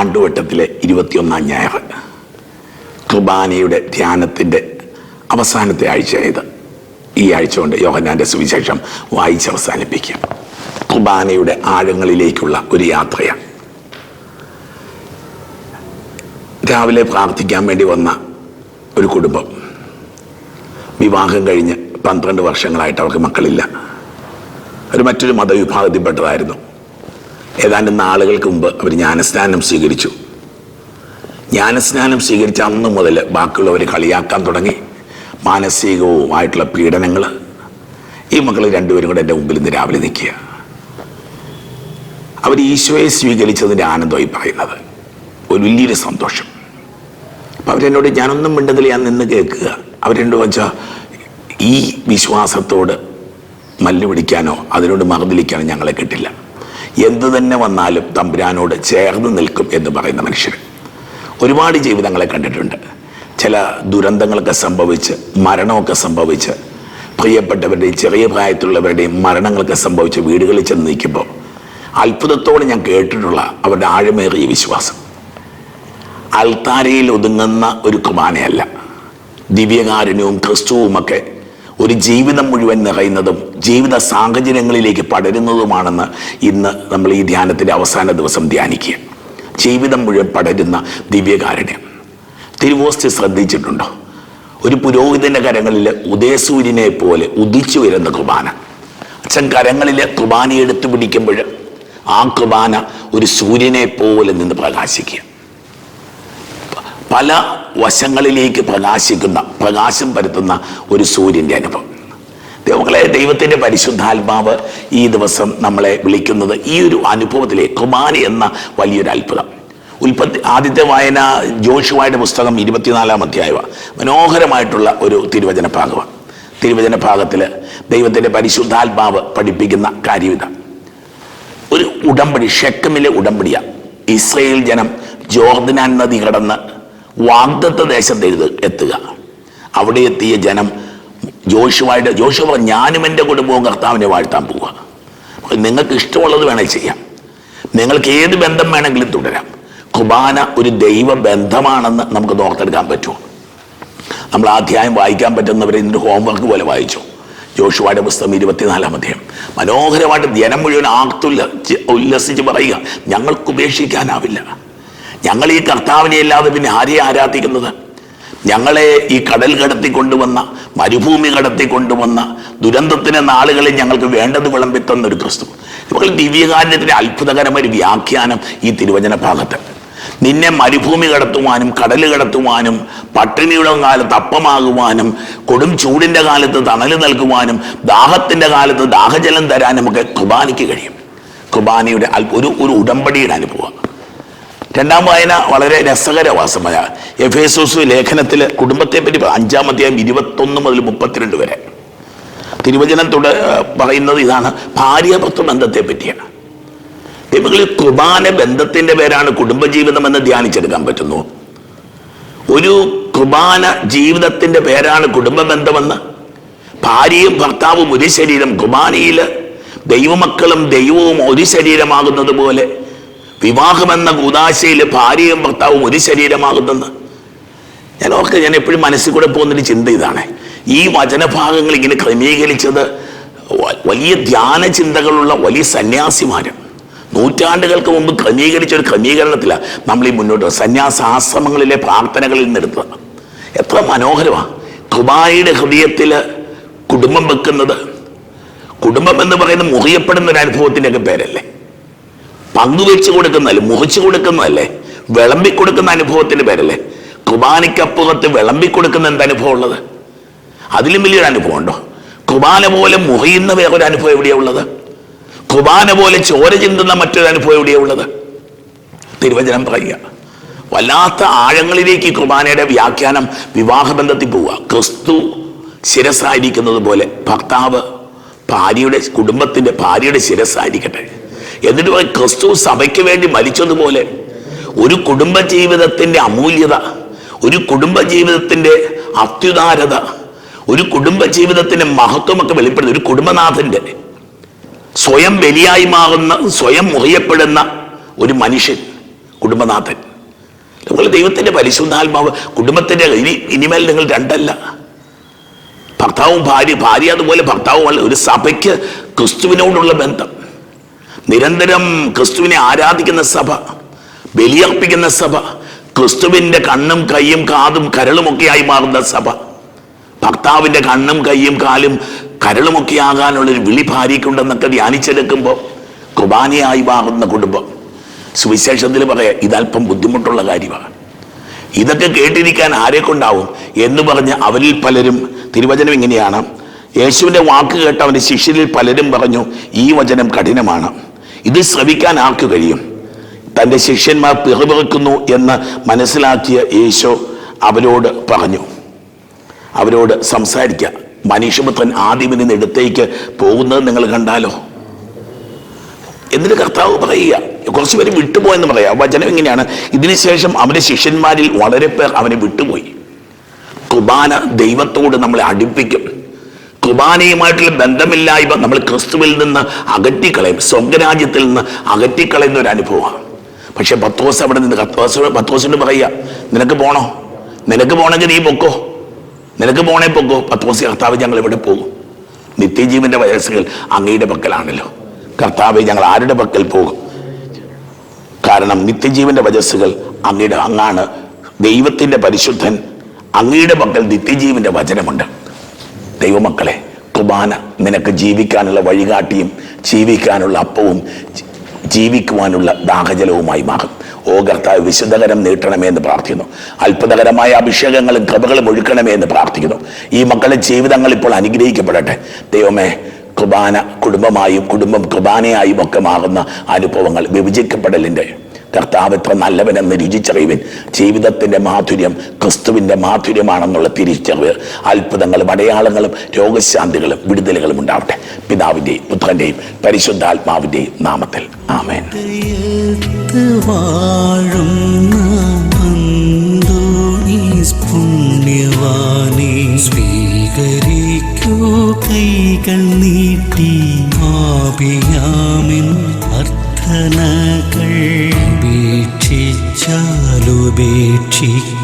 ആണ്ടുവട്ടത്തിലെ ഇരുപത്തിയൊന്നാം ഞായർ. കുർബാനയുടെ ധ്യാനത്തിന്റെ അവസാനത്തെ ആഴ്ചയായത് ഈ ആഴ്ച കൊണ്ട് യോഹന്നാന്റെ സുവിശേഷം വായിച്ച് അവസാനിപ്പിക്കും. കുർബാനയുടെ ആഴങ്ങളിലേക്കുള്ള ഒരു യാത്രയാണ്. രാവിലെ പ്രാർത്ഥിക്കാൻ വേണ്ടി വന്ന ഒരു കുടുംബം. വിവാഹം കഴിഞ്ഞ് പന്ത്രണ്ട് വർഷങ്ങളായിട്ട് അവർക്ക് മക്കളില്ല. ഒരു മറ്റൊരു മതവിഭാഗത്തിൽപ്പെട്ടതായിരുന്നു. ഏതാണ്ട് നാളുകൾക്ക് മുമ്പ് അവർ ജ്ഞാനസ്നാനം സ്വീകരിച്ചു. ജ്ഞാനസ്നാനം സ്വീകരിച്ച അന്ന് മുതൽ ബാക്കിയുള്ളവർ കളിയാക്കാൻ തുടങ്ങി. മാനസികവുമായിട്ടുള്ള പീഡനങ്ങൾ ഈ മക്കൾ രണ്ടുപേരും കൂടെ എന്റെ മുമ്പിൽ ഇന്ന് രാവിലെ നിൽക്കുക. അവർ ഈശോയെ സ്വീകരിച്ചതിന്റെ ആനന്ദമായി പറയുന്നത്. ഒരു വലിയൊരു സന്തോഷം. അപ്പം അവരെന്നോട് ഞാനൊന്നും മിണ്ടുന്നില്ല ഞാൻ നിന്ന് കേൾക്കുക. അവരെന്നോട് വെച്ചാൽ ഈ വിശ്വാസത്തോട് മല്ലുപിടിക്കാനോ അതിനോട് മറന്നിരിക്കാനോ ഞങ്ങളെ കിട്ടില്ല. എന്തു തന്നെ വന്നാലും തമ്പുരാനോട് ചേർന്ന് നിൽക്കും എന്ന് പറയുന്ന മനുഷ്യർ ഒരുപാട് ജീവിതങ്ങളെ കണ്ടിട്ടുണ്ട്. ചില ദുരന്തങ്ങളൊക്കെ സംഭവിച്ച് മരണമൊക്കെ സംഭവിച്ച് പ്രിയപ്പെട്ടവരുടെയും ചെറിയ പ്രായത്തിലുള്ളവരുടെയും മരണങ്ങളൊക്കെ സംഭവിച്ച് വീടുകളിൽ ചെന്ന് നിൽക്കുമ്പോൾ അത്ഭുതത്തോടെ ഞാൻ കേട്ടിട്ടുള്ള അവരുടെ ആഴമേറിയ വിശ്വാസം. അൽത്താരയിൽ ഒതുങ്ങുന്ന ഒരു കുർബാനയല്ല. ദിവ്യകാരുണ്യവും ക്രിസ്തുവുമൊക്കെ ഒരു ജീവിതം മുഴുവൻ നിറയുന്നതും ജീവിത സാഹചര്യങ്ങളിലേക്ക് പടരുന്നതുമാണെന്ന് ഇന്ന് നമ്മൾ ഈ ധ്യാനത്തിന്റെ അവസാന ദിവസം ധ്യാനിക്കുക. ജീവിതം മുഴുവൻ പടരുന്ന ദിവ്യകാരുണ്യം. തിരുവോസ്തി ശ്രദ്ധിച്ചിട്ടുണ്ടോ? ഒരു പുരോഹിതന്റെ കരങ്ങളിൽ ഉദയസൂര്യനെ പോലെ ഉദിച്ചു വരുന്ന കുർബാന. അച്ഛൻ കരങ്ങളിൽ കുർബാന എടുത്തു പിടിക്കുമ്പോൾ ആ കുർബാന ഒരു സൂര്യനെ പോലെ നിന്ന് പ്രകാശിക്കുക. പല വശങ്ങളിലേക്ക് പ്രകാശിക്കുന്ന പ്രകാശം പരത്തുന്ന ഒരു സൂര്യന്റെ അനുഭവം. ദൈവങ്ങളെ ദൈവത്തിന്റെ പരിശുദ്ധാത്മാവ് ഈ ദിവസം നമ്മളെ വിളിക്കുന്നത് ഈ ഒരു അനുഭവത്തിലെ കുമാരി എന്ന വലിയൊരു അത്ഭുതം. ഉൽപ്പത്തി ആദ്യത്തെ വായന ജോഷുവായുടെ പുസ്തകം ഇരുപത്തിനാലാം അധ്യായ മനോഹരമായിട്ടുള്ള ഒരു തിരുവചന ഭാഗമാണ് തിരുവചന ഭാഗത്തിൽ ദൈവത്തിന്റെ പരിശുദ്ധാത്മാവ് പഠിപ്പിക്കുന്ന കാര്യവിധ ഒരു ഉടമ്പടി ഷെക്കമിലെ ഉടമ്പടിയാണ് ഇസ്രയേൽ ജനം ജോർദനാൻ നദി കടന്ന് വാഗ്ദത്ത ദേശത്ത് എഴുത എത്തുക. അവിടെ എത്തിയ ജനം ജോഷുവായിട്ട് ജോഷു പറഞ്ഞു ഞാനും എന്റെ കുടുംബവും കർത്താവിനെ വാഴ്ത്താൻ പോവുക. നിങ്ങൾക്ക് ഇഷ്ടമുള്ളത് വേണേൽ ചെയ്യാം. നിങ്ങൾക്ക് ഏത് ബന്ധം വേണമെങ്കിലും തുടരാം. കുബാന ഒരു ദൈവ ബന്ധമാണെന്ന് നമുക്ക് ഓർത്തെടുക്കാൻ പറ്റുമോ? നമ്മൾ അധ്യായം വായിക്കാൻ പറ്റുന്നവരെ ഇതിന്റെ ഹോംവർക്ക് പോലെ വായിച്ചു. ജോഷുവായുടെ പുസ്തകം ഇരുപത്തിനാലാം അധ്യായം. മനോഹരമായിട്ട് ജനം മുഴുവൻ ആർത്തുല്ല ഉല്ലസിച്ച് പറയുക ഞങ്ങൾക്ക് ഉപേക്ഷിക്കാനാവില്ല. ഞങ്ങൾ ഈ കർത്താവിനെ അല്ലാതെ പിന്നെ ആരെയും ആരാധിക്കുന്നത്? ഞങ്ങളെ ഈ കടൽ കടത്തി കൊണ്ടുവന്ന മരുഭൂമി കടത്തി കൊണ്ടുവന്ന ദുരന്തത്തിന് നാളുകളിൽ ഞങ്ങൾക്ക് വേണ്ടത് വിളമ്പിത്തുന്ന തന്ന ഒരു ക്രിസ്തു. ഇപ്പോൾ ദിവ്യകാരുണ്യത്തിന്റെ അത്ഭുതകരമൊരു വ്യാഖ്യാനം ഈ തിരുവചന ഭാഗത്ത്. നിന്നെ മരുഭൂമി കടത്തുവാനും കടൽ കടത്തുവാനും പട്ടിണിയുടെ കാലത്ത് അപ്പമാകുവാനും കൊടും ചൂടിന്റെ കാലത്ത് തണൽ നൽകുവാനും ദാഹത്തിന്റെ കാലത്ത് ദാഹജലം തരാനും ഒക്കെ കുബാനിക്ക് കഴിയും. കുബാനിയുടെ ഒരു ഒരു ഉടമ്പടിയുടെ അനുഭവം. രണ്ടാം വായന വളരെ രസകരവാസമായ എഫ് എസോസ് ലേഖനത്തിൽ കുടുംബത്തെ പറ്റി അഞ്ചാം അധ്യായം ഇരുപത്തൊന്ന് മുതൽ മുപ്പത്തിരണ്ട് വരെ. തിരുവചനം തുട പറയുന്നത് ഇതാണ് ഭാര്യാഭർത്തൃ ബന്ധത്തെ പറ്റിയാണ് ദൈവങ്ങളിൽ കുർബാന ബന്ധത്തിന്റെ പേരാണ് കുടുംബജീവിതം എന്ന് ധ്യാനിച്ചെടുക്കാൻ പറ്റുന്നു. ഒരു കുർബാന ജീവിതത്തിന്റെ പേരാണ് കുടുംബ ബന്ധമെന്ന് ഭാര്യയും ഭർത്താവും ഒരു ശരീരം കുർബാനയിൽ ദൈവമക്കളും ദൈവവും ഒരു ശരീരമാകുന്നത് പോലെ വിവാഹമെന്ന കൂതാശയിൽ ഭാര്യയും ഭർത്താവും ഒരു ശരീരമാകുന്നെന്ന് ഞാൻ ഓർക്ക് ഞാൻ എപ്പോഴും മനസ്സിൽ കൂടെ പോകുന്നൊരു ചിന്ത ഇതാണ്. ഈ വചനഭാഗങ്ങൾ ഇങ്ങനെ ക്രമീകരിച്ചത് വലിയ ധ്യാന ചിന്തകളുള്ള വലിയ സന്യാസിമാര്. നൂറ്റാണ്ടുകൾക്ക് മുമ്പ് ക്രമീകരിച്ച ഒരു ക്രമീകരണത്തിലാണ് നമ്മൾ ഈ മുന്നോട്ട്. സന്യാസാശ്രമങ്ങളിലെ പ്രാർത്ഥനകളിൽ നിന്ന് എടുത്തത്. എത്ര മനോഹരമാണ് കുബായിയുടെ ഹൃദയത്തിൽ കുടുംബം വെക്കുന്നത്. കുടുംബം എന്ന് പറയുന്നത് മുറിയപ്പെടുന്ന ഒരു അനുഭവത്തിന്റെയൊക്കെ പേരല്ലേ. പങ്കുവെച്ച് കൊടുക്കുന്നതല്ലേ മുറിച്ചു കൊടുക്കുന്നതല്ലേ വിളമ്പി കൊടുക്കുന്ന അനുഭവത്തിന്റെ പേരല്ലേ? കുർബാനയ്ക്കപ്പുറത്ത് വിളമ്പി കൊടുക്കുന്ന എന്ത് അനുഭവം ഉള്ളത്? അതിലും വലിയൊരു അനുഭവം ഉണ്ടോ? കുർബാന പോലെ മുറിയുന്ന വേറൊരു അനുഭവം എവിടെയാ ഉള്ളത്? കുർബാന പോലെ ചോര ചിന്തുന്ന മറ്റൊരു അനുഭവം എവിടെയാ ഉള്ളത്? തിരുവചനം പറയുക. വല്ലാത്ത ആഴങ്ങളിലേക്ക് കുർബാനയുടെ വ്യാഖ്യാനം വിവാഹബന്ധത്തിൽ പോവുക. ക്രിസ്തു ശിരസായിരിക്കുന്നത് പോലെ ഭർത്താവ് ഭാര്യയുടെ കുടുംബത്തിന്റെ ഭാര്യയുടെ ശിരസായിരിക്കട്ടെ. എന്നിട്ട് ക്രിസ്തു സഭയ്ക്ക് വേണ്ടി മരിച്ചതുപോലെ. ഒരു കുടുംബ ജീവിതത്തിന്റെ അമൂല്യത ഒരു കുടുംബ ജീവിതത്തിന്റെ അത്യുദാരത ഒരു കുടുംബ ജീവിതത്തിന്റെ മഹത്വമൊക്കെ വെളിപ്പെടുന്ന ഒരു കുടുംബനാഥന്റെ സ്വയം ബലിയായി മാറുന്ന സ്വയം മുറിയപ്പെടുന്ന ഒരു മനുഷ്യൻ കുടുംബനാഥൻ. നിങ്ങൾ ദൈവത്തിന്റെ പരിശുദ്ധാത്മാവ് കുടുംബത്തിന്റെ ഇനി ഇനിമേൽ നിങ്ങൾ രണ്ടല്ല. ഭർത്താവും ഭാര്യ ഭാര്യ അതുപോലെ ഭർത്താവും ഒരു സഭയ്ക്ക് ക്രിസ്തുവിനോടുള്ള ബന്ധം. നിരന്തരം ക്രിസ്തുവിനെ ആരാധിക്കുന്ന സഭ ബലിയർപ്പിക്കുന്ന സഭ ക്രിസ്തുവിന്റെ കണ്ണും കൈയും കാതും കരളുമൊക്കെയായി മാറുന്ന സഭ. ഭർത്താവിന്റെ കണ്ണും കൈയും കാലും കരളുമൊക്കെ ആകാനുള്ള ഒരു വിളി ഭാര്യയ്ക്കുണ്ടെന്നൊക്കെ ധ്യാനിച്ചെടുക്കുമ്പോൾ കുർബാനയായി മാറുന്ന കുടുംബം. സുവിശേഷത്തിൽ പറയാം ഇതല്പം ബുദ്ധിമുട്ടുള്ള കാര്യമാണ്. ഇതൊക്കെ കേട്ടിരിക്കാൻ ആരെ കൊണ്ടാവും എന്ന് പറഞ്ഞ് അവരിൽ പലരും തിരുവചനം ഇങ്ങനെയാണ്. യേശുവിന്റെ വാക്ക് കേട്ട അവന്റെ ശിഷ്യരിൽ പലരും പറഞ്ഞു ഈ വചനം കഠിനമാണ്. ഇത് ശ്രവിക്കാൻ ആർക്ക് കഴിയും? തന്റെ ശിഷ്യന്മാർ പിറുപിറുക്കുന്നു എന്ന് മനസ്സിലാക്കിയ യേശോ അവരോട് പറഞ്ഞു. അവരോട് സംസാരിക്കുക മനുഷ്യപുത്രൻ ആദ്യം നിന്ന് ഇടത്തേക്ക് പോകുന്നത് നിങ്ങൾ കണ്ടാലോ? എന്നിട്ട് കർത്താവ് പറയുക കുറച്ച് പേര് വിട്ടുപോയെന്ന് പറയാം. വചനം ഇങ്ങനെയാണ്. ഇതിനുശേഷം അവന്റെ ശിഷ്യന്മാരിൽ വളരെ പേർ അവനെ വിട്ടുപോയി. കുർബാന ദൈവത്തോട് നമ്മളെ അടുപ്പിക്കും. കുർബാനയുമായിട്ടുള്ള ബന്ധമില്ലായ്മ നമ്മൾ ക്രിസ്തുവിൽ നിന്ന് അകറ്റിക്കളയും സ്വർഗരാജ്യത്തിൽ നിന്ന് അകറ്റിക്കളയുന്ന ഒരു അനുഭവമാണ്. പക്ഷെ പത്തോസ് അവിടെ നിന്ന് പത്തോസ് പത്തോസിന് പറയുക നിനക്ക് പോണോ? നിനക്ക് പോണെങ്കിൽ നീ പൊക്കോ? നിനക്ക് പോണേ പൊക്കോ? പത്തോസ് കർത്താവ് ഞങ്ങൾ ഇവിടെ പോകും. നിത്യജീവന്റെ വയസ്സുകൾ അങ്ങയുടെ പക്കലാണല്ലോ. കർത്താവ് ഞങ്ങൾ ആരുടെ പക്കൽ പോകും? കാരണം നിത്യജീവന്റെ വചസ്സുകൾ അങ്ങയുടെ അങ്ങാണ്. ദൈവത്തിന്റെ പരിശുദ്ധൻ അങ്ങയുടെ പക്കൽ നിത്യജീവന്റെ വചനമുണ്ട്. ദൈവമക്കളെ കുർബാന നിനക്ക് ജീവിക്കാനുള്ള വഴികാട്ടിയും ജീവിക്കാനുള്ള അപ്പവും ജീവിക്കുവാനുള്ള ദാഹജലവുമായി മാറും. ഓ കർത്താവ് വിശുദ്ധകരം നീട്ടണമേ എന്ന് പ്രാർത്ഥിക്കുന്നു. അത്ഭുതകരമായ അഭിഷേകങ്ങളും കൃപകളും ഒഴുക്കണമേ എന്ന് പ്രാർത്ഥിക്കുന്നു. ഈ മക്കളുടെ ജീവിതങ്ങൾ ഇപ്പോൾ അനുഗ്രഹിക്കപ്പെടട്ടെ. ദൈവമേ കുർബാന കുടുംബമായും കുടുംബം കുർബാനയായും ഒക്കെ മാറുന്ന അനുഭവങ്ങൾ വിഭജിക്കപ്പെടലിന്റെ കർത്താവ് എത്ര നല്ലവനെന്ന് രുചിച്ചറിയുവിൻ. ജീവിതത്തിന്റെ മാധുര്യം ക്രിസ്തുവിന്റെ മാധുര്യമാണെന്നുള്ള തിരിച്ചറിവ്. അത്ഭുതങ്ങളും അടയാളങ്ങളും രോഗശാന്തികളും വിടുതലുകളും ഉണ്ടാവട്ടെ. പിതാവിന്റെയും പുത്രന്റെയും പരിശുദ്ധാത്മാവിന്റെയും നാമത്തിൽ. ആമേൻ. കൈകൾ നീട്ടി അർത്ഥനകൾ aşık